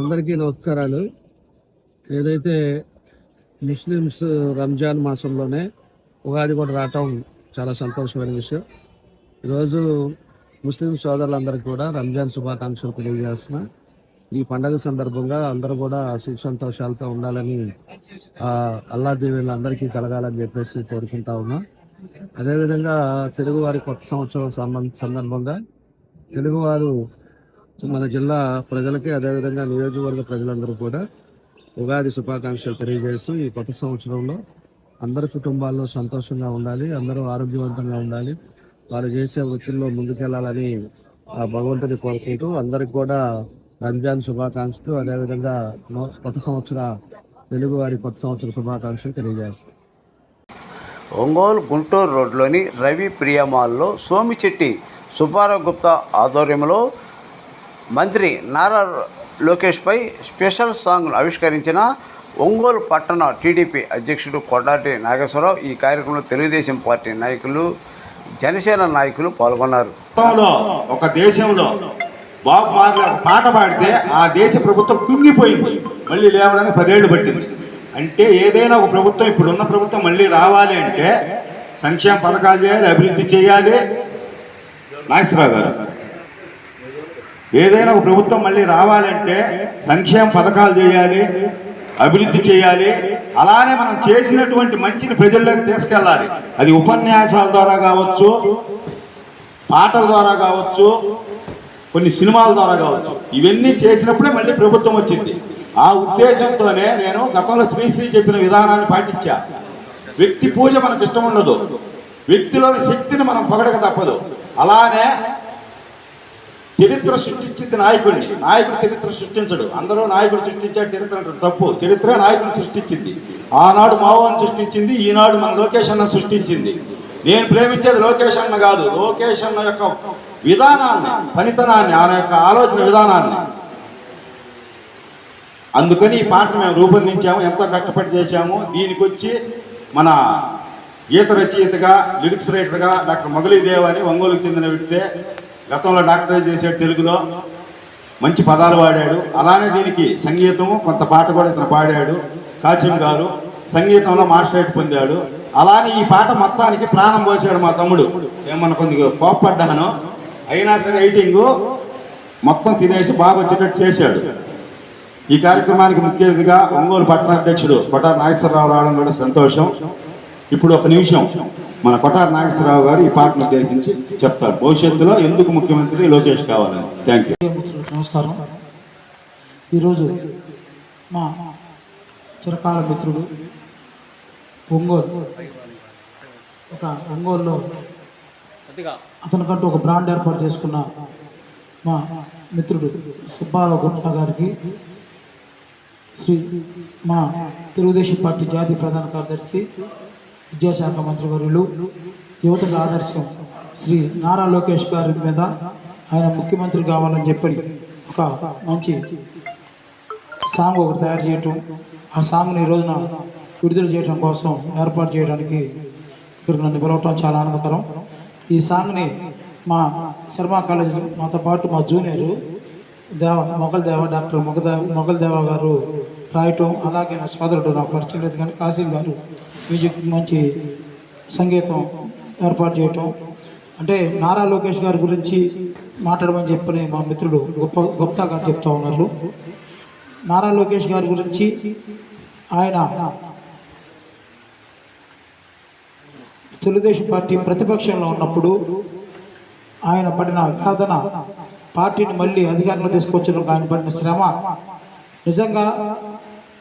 అందరికీ నమస్కారాలు. ఏదైతే ముస్లిమ్స్ రంజాన్ మాసంలోనే ఉగాది కూడా రావటం చాలా సంతోషమైన విషయం. ఈరోజు ముస్లిం సోదరులందరికీ కూడా రంజాన్ శుభాకాంక్షలు తెలియజేస్తున్నా. ఈ పండగ సందర్భంగా అందరూ కూడా సుఖ సంతోషాలతో ఉండాలని అల్లా దీవెనలు అందరికీ కలగాలని చెప్పేసి కోరుకుంటా ఉన్నా. అదేవిధంగా తెలుగువారి కొత్త సంవత్సరం సంబంధ సందర్భంగా తెలుగువారు మన జిల్లా ప్రజలకి అదేవిధంగా నియోజకవర్గ ప్రజలందరూ కూడా ఉగాది శుభాకాంక్షలు తెలియజేస్తూ ఈ కొత్త సంవత్సరంలో అందరి కుటుంబాల్లో సంతోషంగా ఉండాలి అందరూ ఆరోగ్యవంతంగా ఉండాలి వారు చేసే వృత్తుల్లో ముందుకెళ్ళాలని ఆ భగవంతుని కోరుకుంటూ అందరికి కూడా రంజాన్ శుభాకాంక్షలు అదేవిధంగా కొత్త సంవత్సర తెలుగు వారి కొత్త సంవత్సర శుభాకాంక్షలు తెలియజేస్తాం. ఒంగోలు గుంటూరు రోడ్లోని రవి ప్రియమాల్లో సోమిచెట్టి సుబ్బారావు గుప్తా ఆధ్వర్యంలో మంత్రి నారా లోకేష్పై స్పెషల్ సాంగ్ను ఆవిష్కరించిన ఒంగోలు పట్టణ టీడీపీ అధ్యక్షుడు కొడాటి నాగేశ్వరరావు ఈ కార్యక్రమంలో తెలుగుదేశం పార్టీ నాయకులు జనసేన నాయకులు పాల్గొన్నారు. మొత్తంలో ఒక దేశంలో బాబు పాట పాడితే ఆ దేశ ప్రభుత్వం కుంగిపోయింది. మళ్ళీ లేవడానికి పదేళ్ళు పట్టింది. అంటే ఏదైనా ఒక ప్రభుత్వం ఇప్పుడు ఉన్న ప్రభుత్వం మళ్ళీ రావాలి అంటే సంక్షేమ పథకాలు చేయాలి అభివృద్ధి చేయాలి. నాగేశ్వరరావు గారు ఏదైనా ఒక ప్రభుత్వం మళ్ళీ రావాలంటే సంక్షేమ పథకాలు చేయాలి అభివృద్ధి చేయాలి. అలానే మనం చేసినటువంటి మంచిని ప్రజల్లోకి తీసుకెళ్ళాలి. అది ఉపన్యాసాల ద్వారా కావచ్చు పాటల ద్వారా కావచ్చు కొన్ని సినిమాల ద్వారా కావచ్చు. ఇవన్నీ చేసినప్పుడే మళ్ళీ ప్రభుత్వం వచ్చింది. ఆ ఉద్దేశంతోనే నేను గతంలో శ్రీశ్రీ చెప్పిన విధానాన్ని పాటించా. వ్యక్తి పూజ మనకు ఇష్టం ఉండదు. వ్యక్తిలోని శక్తిని మనం పొగడక తప్పదు. అలానే చరిత్ర సృష్టించింది నాయకుడిని. నాయకుడు చరిత్ర సృష్టించడు. అందరూ నాయకుడు సృష్టించాడు చరిత్ర అంటారు. తప్పు. చరిత్ర నాయకుడు సృష్టించింది. ఆనాడు మావోని సృష్టించింది ఈనాడు మన లోకేష్ అన్న సృష్టించింది. నేను ప్రేమించేది లోకేష్ అన్న కాదు. లోకేష్ అన్న యొక్క విధానాన్ని పనితనాన్ని ఆయన యొక్క ఆలోచన విధానాన్ని. అందుకని ఈ పాట మేము రూపొందించాము ఎంత కష్టపడి చేశాము. దీనికి వచ్చి మన గీత రచయితగా లిరిక్స్ రైటర్గా డాక్టర్ మొదలిదేవ్ అని ఒంగోలుకు చెందిన వ్యక్తే గతంలో డాక్టరేట్ చేశాడు తెలుగులో మంచి పదాలు వాడాడు. అలానే దీనికి సంగీతము కొంత పాట కూడా ఇతను పాడాడు. కాసిం గారు సంగీతంలో మాస్టరేట్ పొందాడు. అలానే ఈ పాట మొత్తానికి ప్రాణం పోసాడు మా తమ్ముడు. ఏమన్నా కొద్దిగా కోప్పడ్డాను? అయినా సరే ఎయిటింగ్ మొత్తం తినేసి బాగా వచ్చేటట్టు చేశాడు. ఈ కార్యక్రమానికి ముఖ్య అతిథిగా ఒంగోలు పట్టణ అధ్యక్షుడు నాగేశ్వరరావు రావడం కూడా సంతోషం. ఇప్పుడు ఒక నిమిషం. మన కొటార్ నాగేశ్వరరావు గారు ఈ పాటను ఉద్దేశించి చెప్తారు. భవిష్యత్తులో ఎందుకు ముఖ్యమంత్రి లోకేష్ కావాలని? థ్యాంక్ యూ నమస్కారం. ఈరోజు మా చిరకాల మిత్రుడు ఒంగోలు ఒక ఒంగోలులో అతనికంటూ ఒక బ్రాండ్ ఏర్పాటు చేసుకున్న మా మిత్రుడు సుబ్బారావు గుప్తా గారికి శ్రీ మా తెలుగుదేశం పార్టీ జాతీయ ప్రధాన కార్యదర్శి విద్యాశాఖ మంత్రి వర్యులు యువతకు ఆదర్శం శ్రీ నారా లోకేష్ గారి మీద ఆయన ముఖ్యమంత్రి కావాలని చెప్పి ఒక మంచి సాంగ్ ఒకటి తయారు చేయటం ఆ సాంగ్ని ఈ రోజున విడుదల చేయడం కోసం ఏర్పాటు చేయడానికి ఇక్కడ నన్ను పిలవటం చాలా ఆనందకరం. ఈ సాంగ్ని మా శర్మ కాలేజ్ మాతో పాటు మా జూనియర్ దేవ మొగల్ దేవ డాక్టర్ మొగదేవ మొగల్ దేవ గారు రాయటం అలాగే నా సోదరుడు నాకు పరిచయం లేదు కానీ కాసిం గారు మ్యూజిక్ మంచి సంగీతం ఏర్పాటు చేయటం. అంటే నారా లోకేష్ గారి గురించి మాట్లాడమని చెప్పని మా మిత్రుడు గొప్ప గుప్తా గారు చెప్తా ఉన్నారు. నారా లోకేష్ గారి గురించి ఆయన తెలుగుదేశం పార్టీ ప్రతిపక్షంలో ఉన్నప్పుడు ఆయన పడిన వేదన పార్టీని మళ్ళీ అధికారంలో తీసుకొచ్చేందుకు ఆయన పడిన శ్రమ నిజంగా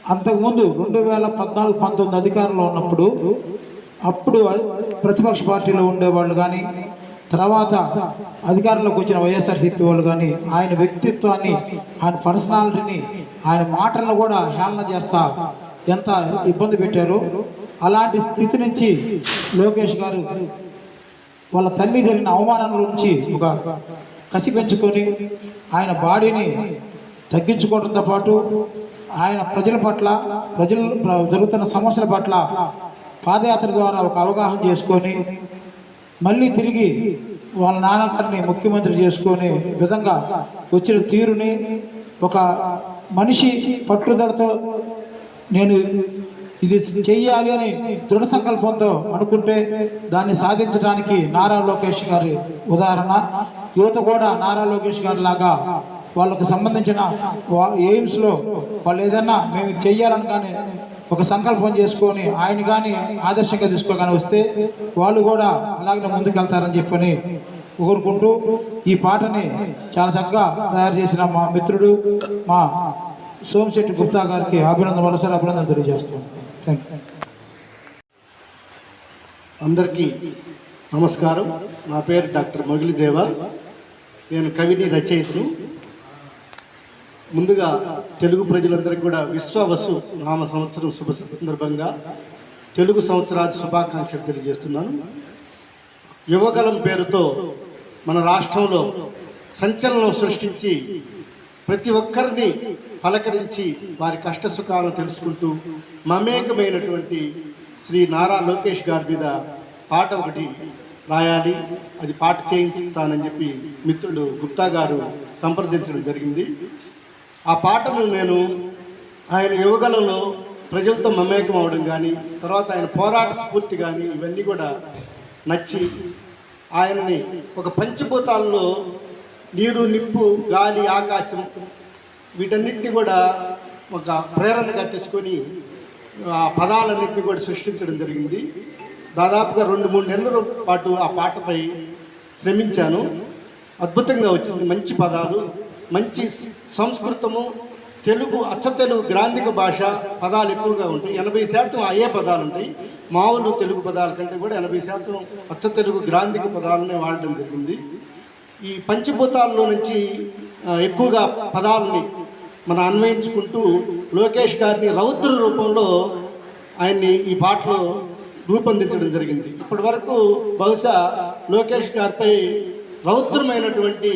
అంతకుముందు రెండు వేల పద్నాలుగు పంతొమ్మిది అధికారంలో ఉన్నప్పుడు అప్పుడు ప్రతిపక్ష పార్టీలో ఉండేవాళ్ళు కానీ తర్వాత అధికారంలోకి వచ్చిన వైఎస్ఆర్సీపీ వాళ్ళు కానీ ఆయన వ్యక్తిత్వాన్ని ఆయన పర్సనాలిటీని ఆయన మాటలను కూడా హేళన చేస్తా ఎంత ఇబ్బంది పెట్టారో అలాంటి స్థితి నుంచి లోకేష్ గారు వాళ్ళ తల్లి జరిగిన అవమానాల నుంచి ఒక కసి పెంచుకొని ఆయన బాడీని తగ్గించుకోవడంతో పాటు ఆయన ప్రజల పట్ల ప్రజలు ప్ర- జరుగుతున్న సమస్యల పట్ల పాదయాత్ర ద్వారా ఒక అవగాహన చేసుకొని మళ్ళీ తిరిగి వాళ్ళ నాన్నగారిని ముఖ్యమంత్రి చేసుకునే విధంగా వచ్చిన తీరుని ఒక మనిషి పట్టుదలతో నేను ఇది చెయ్యాలి అని దృఢ సంకల్పంతో అనుకుంటే దాన్ని సాధించడానికి నారా లోకేష్ గారి ఉదాహరణ యువత కూడా నారా లోకేష్ గారి లాగా వాళ్ళకు సంబంధించిన వా- ఎయిమ్స్లో వాళ్ళు ఏదన్నా మేము ఇది చెయ్యాలని కానీ ఒక సంకల్పం చేసుకొని ఆయన కానీ ఆదర్శంగా తీసుకోగానే వస్తే వాళ్ళు కూడా అలాగే ముందుకెళ్తారని చెప్పని కోరుకుంటూ ఈ పాటని చాలా చక్కగా తయారు చేసిన మా మిత్రుడు మా సోమశెట్టి గుప్తా గారికి అభినందన మరోసారి అభినందన తెలియజేస్తున్నాను. థ్యాంక్ యూ అందరికీ నమస్కారం. నా పేరు డాక్టర్ మొగిలిదేవ నేను కవిని రచయితను. ముందుగా తెలుగు ప్రజలందరికీ కూడా విశ్వవసు నామ సంవత్సరం శుభ సందర్భంగా తెలుగు సంవత్సరాది శుభాకాంక్షలు తెలియజేస్తున్నాను. యువగలం పేరుతో మన రాష్ట్రంలో సంచలనం సృష్టించి ప్రతి ఒక్కరిని పలకరించి వారి కష్ట సుఖాలను తెలుసుకుంటూ మమేకమైనటువంటి శ్రీ నారా లోకేష్ గారి మీద పాట ఒకటి రాయాలి. అది పాట చేయించుతానని చెప్పి మిత్రుడు గుప్తా గారు సంప్రదించడం జరిగింది. ఆ పాటను నేను ఆయన యువగలంలో ప్రజలతో మమేకం అవడం కానీ తర్వాత ఆయన పోరాట స్ఫూర్తి కానీ ఇవన్నీ కూడా నచ్చి ఆయనని ఒక పంచభూతాల్లో నీరు నిప్పు గాలి ఆకాశం వీటన్నిటిని కూడా ఒక ప్రేరణగా తీసుకొని ఆ పదాలన్నింటినీ కూడా సృష్టించడం జరిగింది. దాదాపుగా రెండు మూడు నెలల పాటు ఆ పాటపై శ్రమించాను. అద్భుతంగా వచ్చింది. మంచి పదాలు. మంచి సంస్కృతము తెలుగు అచ్చ తెలుగు గ్రాంధిక భాష పదాలు ఎక్కువగా ఉంటాయి. ఎనభై శాతం అయ్యే పదాలు ఉంటాయి. మామూలు తెలుగు పదాల కంటే కూడా ఎనభై శాతం అచ్చ తెలుగు గ్రాంధిక పదాలనే వాడడం జరిగింది. ఈ పంచభూతాల్లో నుంచి ఎక్కువగా పదాలని మనం అన్వయించుకుంటూ లోకేష్ గారిని రౌద్ర రూపంలో ఆయన్ని ఈ పాటలో రూపొందించడం జరిగింది. ఇప్పటి వరకు బహుశా లోకేష్ గారిపై రౌద్రమైనటువంటి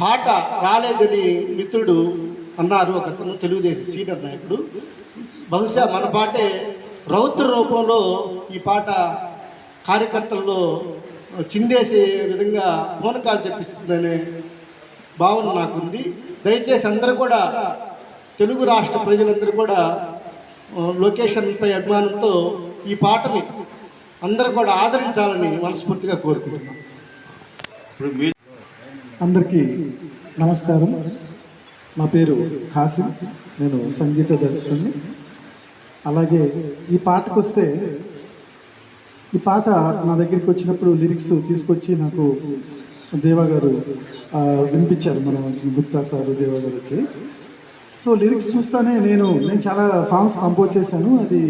పాట రాలేదని మిత్రుడు అన్నారు ఒకతను తెలుగుదేశం సీనియర్ నాయకుడు. బహుశా మన పాటే రౌద్ర రూపంలో ఈ పాట కార్యకర్తల్లో చిందేసే విధంగా పూనకాలు తెప్పిస్తుందనే భావన నాకుంది. దయచేసి అందరూ కూడా తెలుగు రాష్ట్ర ప్రజలందరూ కూడా లొకేషన్పై అభిమానంతో ఈ పాటని అందరూ కూడా ఆదరించాలని మనస్ఫూర్తిగా కోరుకుంటున్నాను ఇప్పుడు అందరికీ నమస్కారం. నా పేరు ఖాసిం. నేను సంగీత దర్శకుని. అలాగే ఈ పాటకు వస్తే ఈ పాట నా దగ్గరికి వచ్చినప్పుడు లిరిక్స్ తీసుకొచ్చి నాకు దేవా గారు వినిపించారు మన గుప్తా సార్ దేవా గారు వచ్చి. సో లిరిక్స్ చూస్తానే నేను నేను చాలా సాంగ్స్ కంపోజ్ చేశాను. అది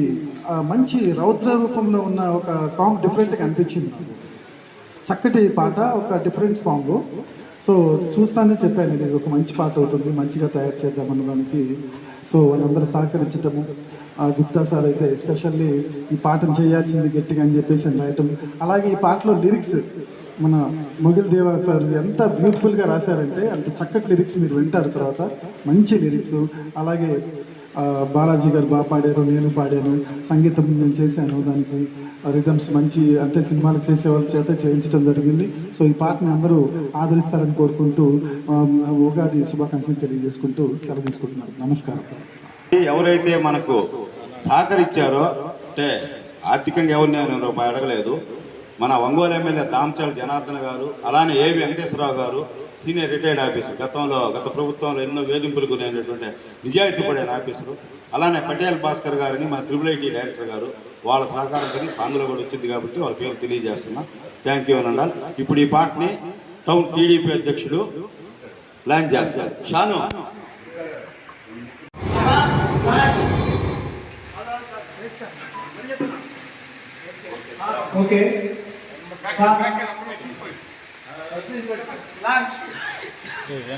మంచి రౌద్ర రూపంలో ఉన్న ఒక సాంగ్ డిఫరెంట్గా అనిపించింది. చక్కటి పాట ఒక డిఫరెంట్ సాంగ్. సో చూస్తానే చెప్పాను ఇది ఒక మంచి పాట అవుతుంది మంచిగా తయారు చేద్దాం అన్నదానికి సో వాళ్ళందరూ సహకరించటము. ఆ గుప్తా సార్ అయితే ఎస్పెషల్లీ ఈ పాటను చేయాల్సింది గట్టిగా అని చెప్పేసి రాయటం. అలాగే ఈ పాటలో లిరిక్స్ మన మొగిల్ దేవా సార్ ఎంత బ్యూటిఫుల్గా రాశారంటే అంత చక్కటి లిరిక్స్ మీరు వింటారు తర్వాత. మంచి లిరిక్స్ అలాగే బాలాజీ గారు బాగా పాడారు నేను పాడాను సంగీతం నేను చేశాను దానికి రిథమ్స్ మంచి అంటే సినిమాలు చేసే వాళ్ళ చేత చేయించడం జరిగింది. సో ఈ పాటని అందరూ ఆదరిస్తారని కోరుకుంటూ ఉగాది శుభాకాంక్షలు తెలియజేసుకుంటూ సెలవు తీసుకుంటున్నారు నమస్కారం. ఎవరైతే మనకు సహకరించారో అంటే ఆర్థికంగా ఎవరిని నేను అడగలేదు మన ఒంగోలు ఎమ్మెల్యే దాంచాల జనార్దన్ గారు అలానే ఏవి వెంకటేశ్వరరావు గారు సీనియర్ రిటైర్డ్ ఆఫీసర్. గతంలో గత ప్రభుత్వంలో ఎన్నో వేధింపులు గురైనటువంటి నిజాయితీ పడిన ఆఫీసరు అలానే పటేల్ భాస్కర్ గారిని మా త్రిబుల్ ఐటీ డైరెక్టర్ గారు వాళ్ళ సహకారంతో సాంగ్లో కూడా వచ్చింది కాబట్టి వాళ్ళ పేరు తెలియజేస్తున్నా. థ్యాంక్ యూ అనండాల్ ఇప్పుడు ఈ పాటని టౌన్ టీడీపీ అధ్యక్షుడు ప్లాన్ చేస్తారు. షాను. ఓకే. సార్ జయ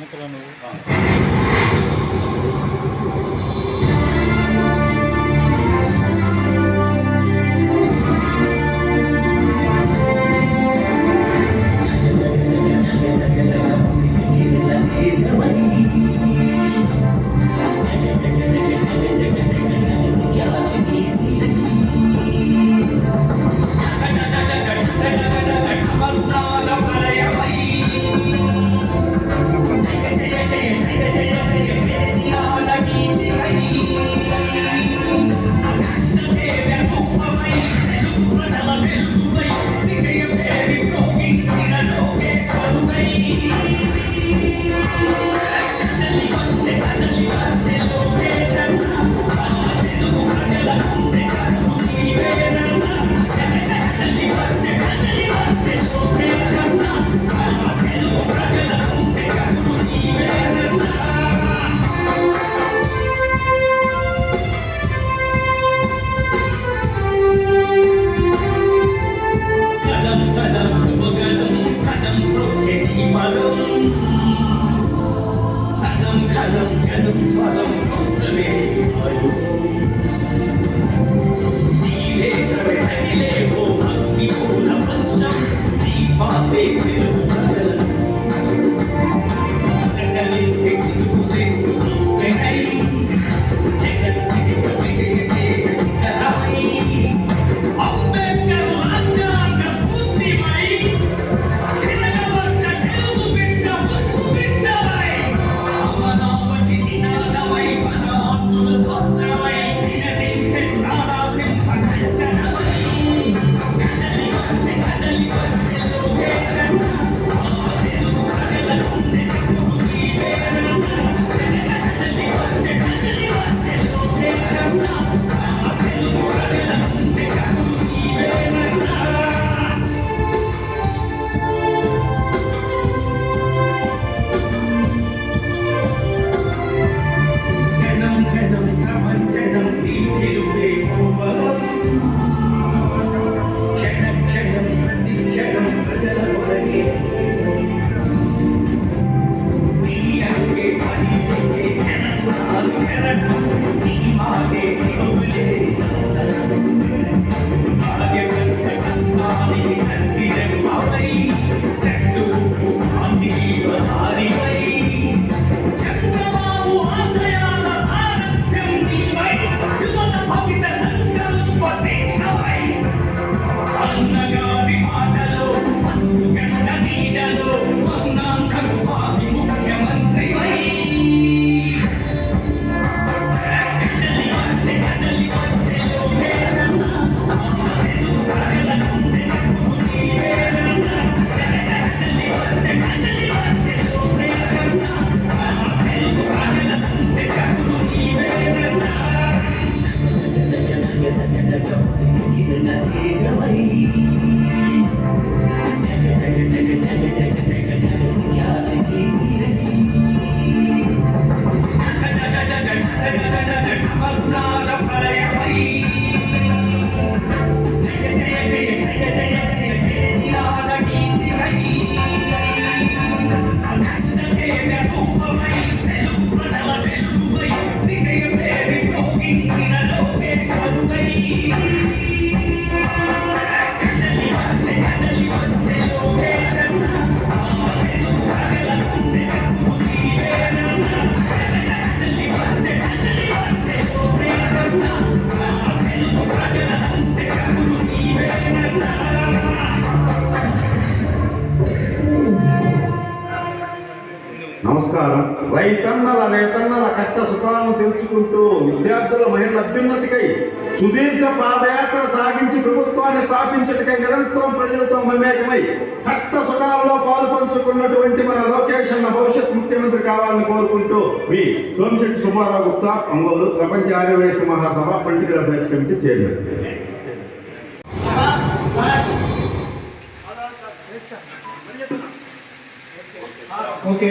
నమస్కారం. రైతన్నల నేతన్నల కష్ట సుఖాలను తెలుసుకుంటూ విద్యార్థుల మహిళల అభ్యున్నతికై సుదీర్ఘ పాదయాత్ర సాగించి ప్రభుత్వాన్ని స్థాపించటకై నిరంతరం ప్రజలతో మమేకమై కష్ట సుఖాల్లో పాలు పంచుకున్నటువంటి మన లోకేష్ అన్న భవిష్యత్ ముఖ్యమంత్రి కావాలని కోరుకుంటూ మీ సోమశెట్టి సుబ్బారావు గుప్తా ఒంగోలు ప్రపంచ Aryavysya Mahasabha political affairs committee chairman. Okay.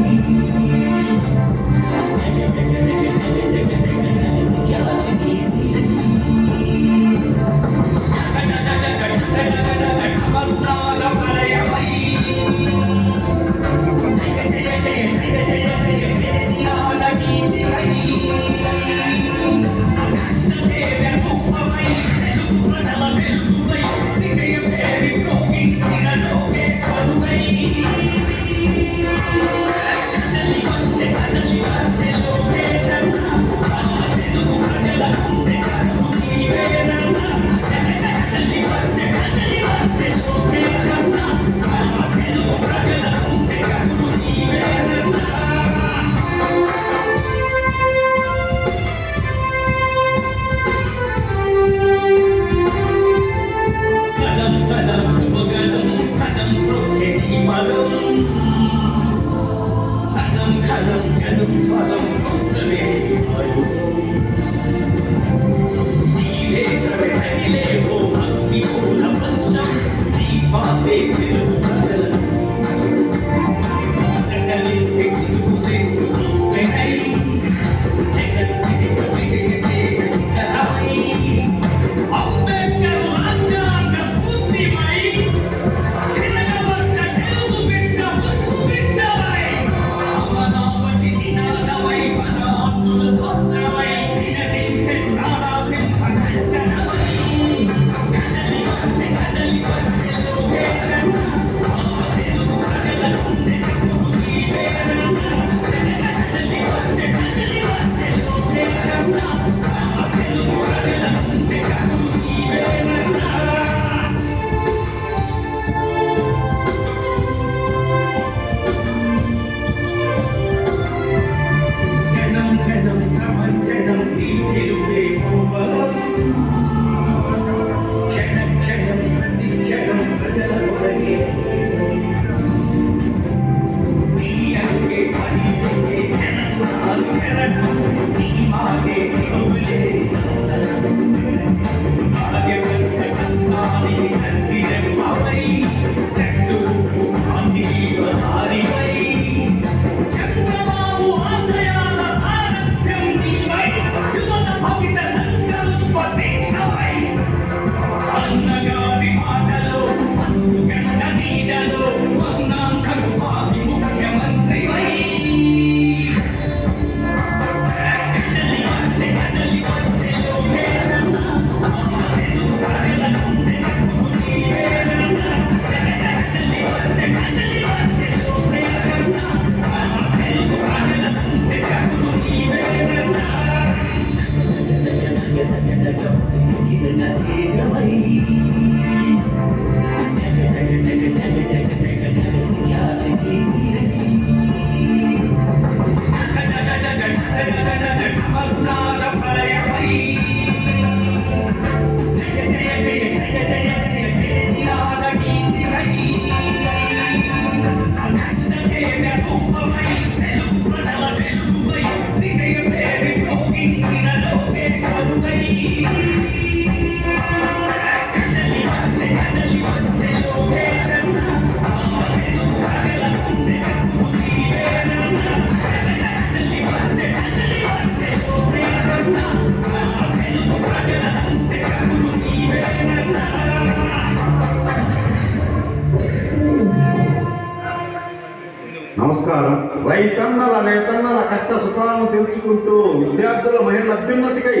నమస్కారం. రైతన్నల నేతన్నల కష్ట సుఖాలను తెలుసుకుంటూ విద్యార్థుల మహిళల అభ్యున్నతికై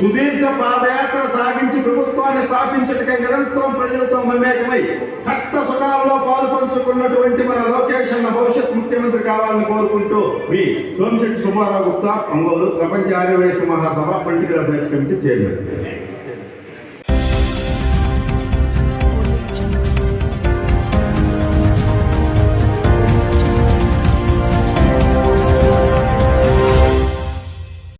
సుదీర్ఘ పాదయాత్ర సాగించి ప్రభుత్వాన్ని స్థాపించటకై నిరంతరం ప్రజలతో మమేకమై కష్ట సుఖాల్లో పాలు పంచుకున్నటువంటి మన లోకేష్ అన్న భవిష్యత్ ముఖ్యమంత్రి కావాలని కోరుకుంటూ మీ సోమశెట్టి సుబ్బారావు గుప్తా ఒంగోలు ప్రపంచ Aryavysya Mahasabha political affairs committee chairman.